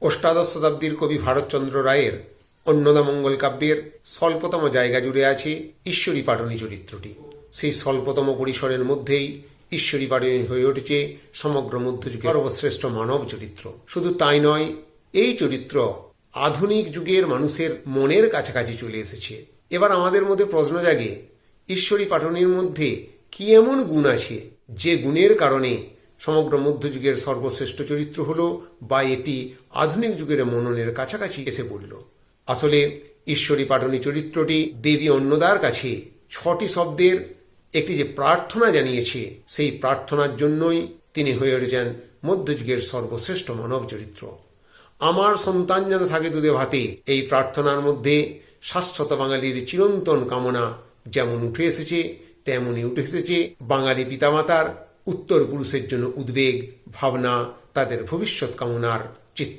অষ্টাদশ শতাব্দীর কবি ভারতচন্দ্র রায়ের অন্নদামঙ্গল কাব্যের স্বল্পতম জায়গা জুড়ে আছে ঈশ্বরী পাটনী চরিত্রটি। সেই স্বল্পতম পরিসরের মধ্যেই ঈশ্বরী পাটনী হয়ে উঠেছে সমগ্র মধ্যযুগের সর্বশ্রেষ্ঠ মানব চরিত্র। শুধু তাই নয়, এই চরিত্র আধুনিক যুগের মানুষের মনের কাছাকাছি চলে এসেছে। এবার আমাদের মধ্যে প্রশ্ন জাগে, ঈশ্বরী পাটনীর মধ্যে কি এমন গুণ আছে যে গুণের কারণে সমগ্র মধ্যযুগের সর্বশ্রেষ্ঠ চরিত্র হল বা এটি আধুনিক যুগের মননের কাছাকাছি এসে পড়ল। আসলে ঈশ্বরী পাটনী চরিত্রটি দেবী অন্নদার কাছে ছটি শব্দের একটি যে প্রার্থনা জানিয়েছে, সেই প্রার্থনার জন্যই তিনি হয়ে উঠেছেন মধ্যযুগের সর্বশ্রেষ্ঠ মানব চরিত্র। আমার সন্তান যেন থাকে দুধে ভাতে, এই প্রার্থনার মধ্যে শাশ্বত বাঙালির চিরন্তন কামনা যেমন উঠে এসেছে তেমনই উঠে এসেছে বাঙালি পিতামাতার উত্তর পুরুষের জন্য উদ্বেগ ভাবনা তাদের ভবিষ্যৎ কামনার চিত্র